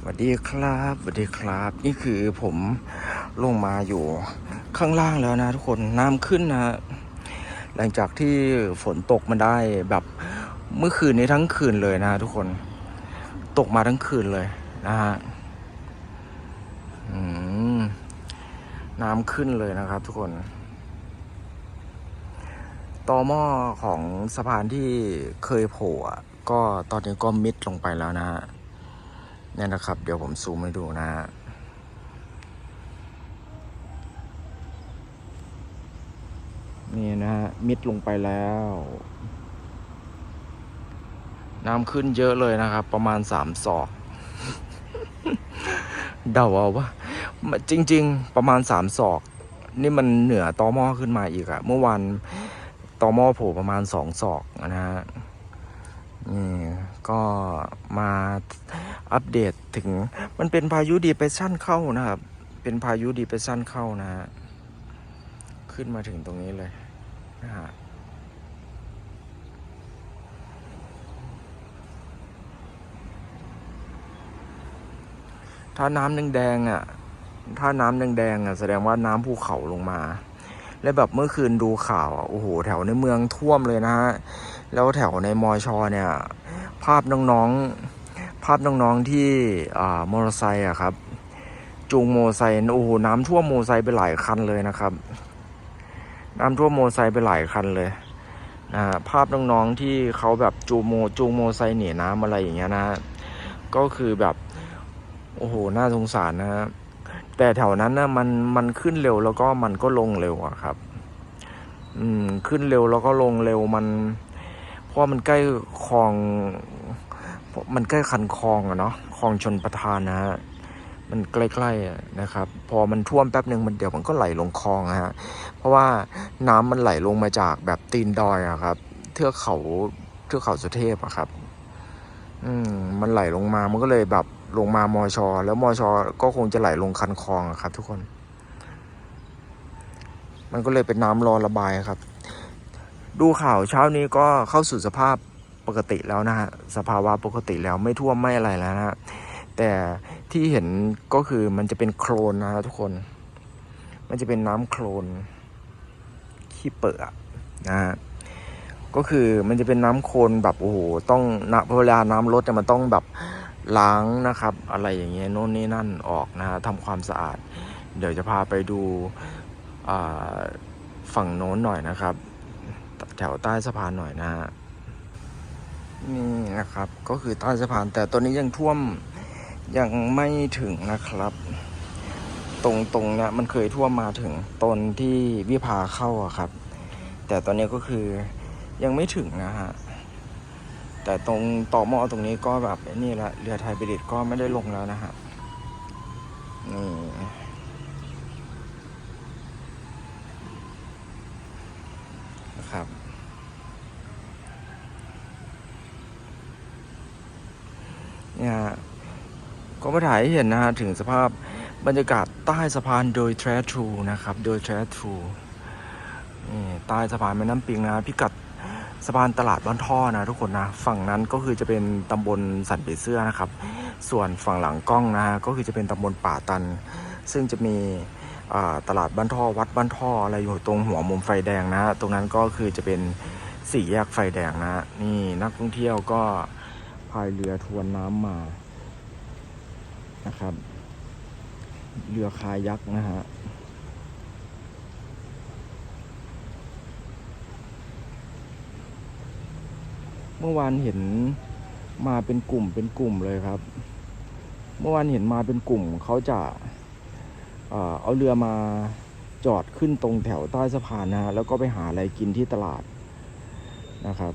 สวัสดีครับสวัสดีครับ นี่คือผมลงมาอยู่ข้างล่างแล้วนะทุกคนน้ำขึ้นนะหลังจากที่ฝนตกมาได้แบบเมื่อคืนนี้ทั้งคืนเลยนะทุกคนตกมาทั้งคืนเลยนะฮะน้ำขึ้นเลยนะครับทุกคนตอหม้อของสะพานที่เคยโผล่ก็ตอนนี้ก็มิดลงไปแล้วนะฮะ เนี่ยนะครับ เดี๋ยวผมซูมให้ดูนะฮะนี่นะฮะมิดลงไปแล้ว น้ำขึ้นเยอะเลยนะครับ ประมาณสามศอก เดาเอาว่า จริง ๆ ประมาณสามศอก นี่มันเหนือตอมอขึ้นมาอีกอะเมื่อวานตอมอโผล่ประมาณสองศอกนะฮะนี่ก็มา อัปเดตถึงมันเป็นพายุดีเ r รสชันเข้านะครับ เป็นพายุดีเ r รสชันเข้านะฮะขึ้นมาถึงตรงนี้เลยนะฮะถ้าน้ำแดงๆอะ ถ้าน้ำแดงๆอะแสดงว่าน้ำภูเขาลงมา และแบบเมื่อคืนดูข่าวอะโอ้โห แถวในเมืองท่วมเลยนะฮะ แล้วแถวในมอชอเนี่ย ภาพน้องๆาพน้องๆที่มอเตอร์ไซค์อะครับ จูงโมอไซค์โอ้โหน้ำท่วมโมอไซค์ไปหลายคันเลยนะครับ น้ำท่วมโมอไซค์ไปหลายคันเลยนะภาพน้องๆที่เขาแบบจูงโมจูงโมอไซค์หนีน้ำอะไรอย่างเงี้ยนะก็คือแบบโอ้โหน่าสงสารนะฮะแต่แถวนั้นนะมันมันขึ้นเร็วแล้วก็มันก็ลงเร็วอะครับ อืมขึ้นเร็วแล้วก็ลงเร็วมัน เพราะมันใกล้คลอง มันใกล้คันคลองอะเนาะคลองชนประทานนะฮะมันใกล้ๆอะนะครับ พอมันท่วมแป๊บหนึ่งมันเดี๋ยวมันก็ไหลลงคลองะฮะเพราะว่าน้ำมันไหลลงมาจากแบบตีนดอยอะครับ เทือกเขาเทือกเขาสุเทพอะครับ อืมมันไหลลงมามันก็เลยแบบลงมามอชอ แล้วมอชอก็คงจะไหลลงคันคลองอะครับ ทุกคน มันก็เลยเป็นน้ำรอระบายครับ ดูข่าวเช้านี้ก็เข้าสู่สภาพ ปกติแล้วนะฮะสภาวะปกติแล้วไม่ท่วมไม่อะไรแล้วนะฮะแต่ที่เห็นก็คือมันจะเป็นโคลนนะฮะทุกคน มันจะเป็นน้ำโคลนขี้เปื่อนะฮะก็คือมันจะเป็นน้ำโคลนแบบโอ้โหต้องนะเวลาน้ำลดเนี่ยมันต้องแบบล้างนะครับ อะไรอย่างเงี้ยโน่นนี่นั่นออกนะฮะทำความสะอาด เดี๋ยวจะพาไปดูฝั่งโน้นหน่อยนะครับ แถวใต้สะพานหน่อยนะฮะ นี่นะครับ ก็คือใต้สะพานแต่ตัวนี้ยังท่วมยังไม่ถึงนะครับ ตรงตรงเนี้ยมันเคยท่วมมาถึงตนที่วิภาเข้าอะครับ แต่ตอนนี้ก็คือยังไม่ถึงนะฮะแต่ตรงต่อหม้อตรงนี้ก็แบบนี่แหละเรือไทยเบดิตก็ไม่ได้ลงแล้วนะฮะนี่นะครับ เนี่ยก็มาถ่ายให้เห็นนะฮะถึงสภาพบรรยากาศใต้สะพานโดยแทรทรูนะครับ โดยแทรทรูนี่ใต้สะพานแม่น้ำปิงนะพิกัดสะพานตลาดบ้านท่อนะทุกคนนะ ฝั่งนั้นก็คือจะเป็นตำบลสันเปเสื้อนะครับ ส่วนฝั่งหลังกล้องนะฮะก็คือจะเป็นตำบลป่าตัน ซึ่งจะมีตลาดบ้านท่อวัดบ้านท่ออะไรอยู่ตรงหัวมุมไฟแดงนะ ตรงนั้นก็คือจะเป็นสี่แยกไฟแดงนะนี่นักท่องเที่ยวก็ พายเรือทวนน้ำมานะครับ เรือคายักนะฮะเมื่อวานเห็นมาเป็นกลุ่มเป็นกลุ่มเลยครับ เมื่อวานเห็นมาเป็นกลุ่มเขาจะเอาเรือมาจอดขึ้นตรงแถวใต้สะพานนะฮะแล้วก็ไปหาอะไรกินที่ตลาดนะครับ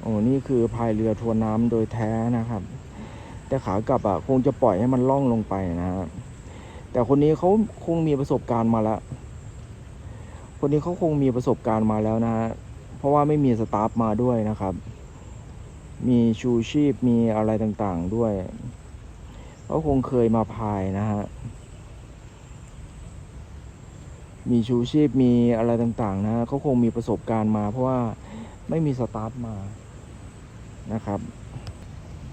โอ้นี่คือพายเรือทวนน้ำโดยแท้นะครับ แต่ขากลับอะคงจะปล่อยให้มันล่องลงไปนะฮะแต่คนนี้เขาคงมีประสบการณ์มาแล้ว คนนี้เขาคงมีประสบการณ์มาแล้วนะฮะเพราะว่าไม่มีสตาฟมาด้วยนะครับ มีชูชีพมีอะไรต่างๆด้วยเขาคงเคยมาพายนะฮะมีชูชีพมีอะไรต่างๆนะฮะเขาคงมีประสบการณ์มา เพราะว่าไม่มีสตาฟมา นะครับ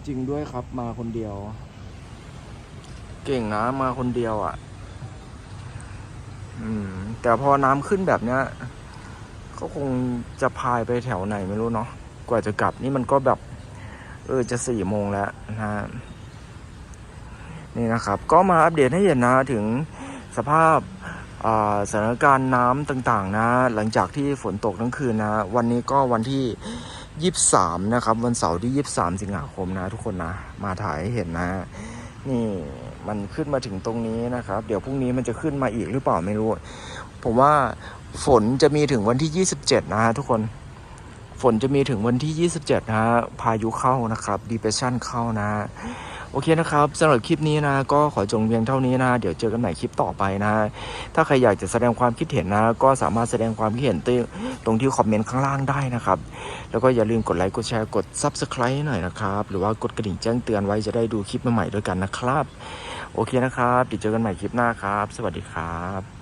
จริงด้วยครับมาคนเดียว เก่งนะมาคนเดียวอะ่ะ อืม แต่พอน้ำขึ้นแบบเนี้ยก็คงจะพายไปแถวไหนไม่รู้เนาะกว่าจะกลับนี่มันก็แบบ เออจะสี่โมงแล้วนะฮะนี่นะครับ ก็มาอัปเดตให้เห็นนะถึงสภาพสถานการณ์น้ำต่างๆ นะ หลังจากที่ฝนตกทั้งคืนนะ วันนี้ก็วันที่ ยี่สามนะครับ วันเสาร์ที่ยี่สามสิงหาคมนะ ทุกคนนะ มาถ่ายให้เห็นนะ นี่มันขึ้นมาถึงตรงนี้นะครับ เดี๋ยวพรุ่งนี้มันจะขึ้นมาอีกหรือเปล่าไม่รู้ ผมว่าฝนจะมีถึงวันที่27นะฮะทุกคนฝนจะมีถึงวันที่27นะฮะพายุเข้านะครับดีเพรสชันเข้านะ โอเคนะครับสำหรับคลิปนี้นะก็ขอจงเพียงเท่านี้นะเดี๋ยวเจอกันใหม่คลิปต่อไปนะถ้าใครอยากจะแสดงความคิดเห็นนะ ก็สามารถแสดงความคิดเห็นตรงที่คอมเมนต์ข้างล่างได้นะครับ แล้วก็อย่าลืมกดไลค์กดแชร์กด Subscribe หน่อยนะครับหรือว่ากดกระดิ่งแจ้งเตือนไว้จะได้ดูคลิปใหม่ๆด้วยกันนะครับ โอเคนะครับเดี๋ยวเจอกันใหม่คลิปหน้าครับ สวัสดีครับ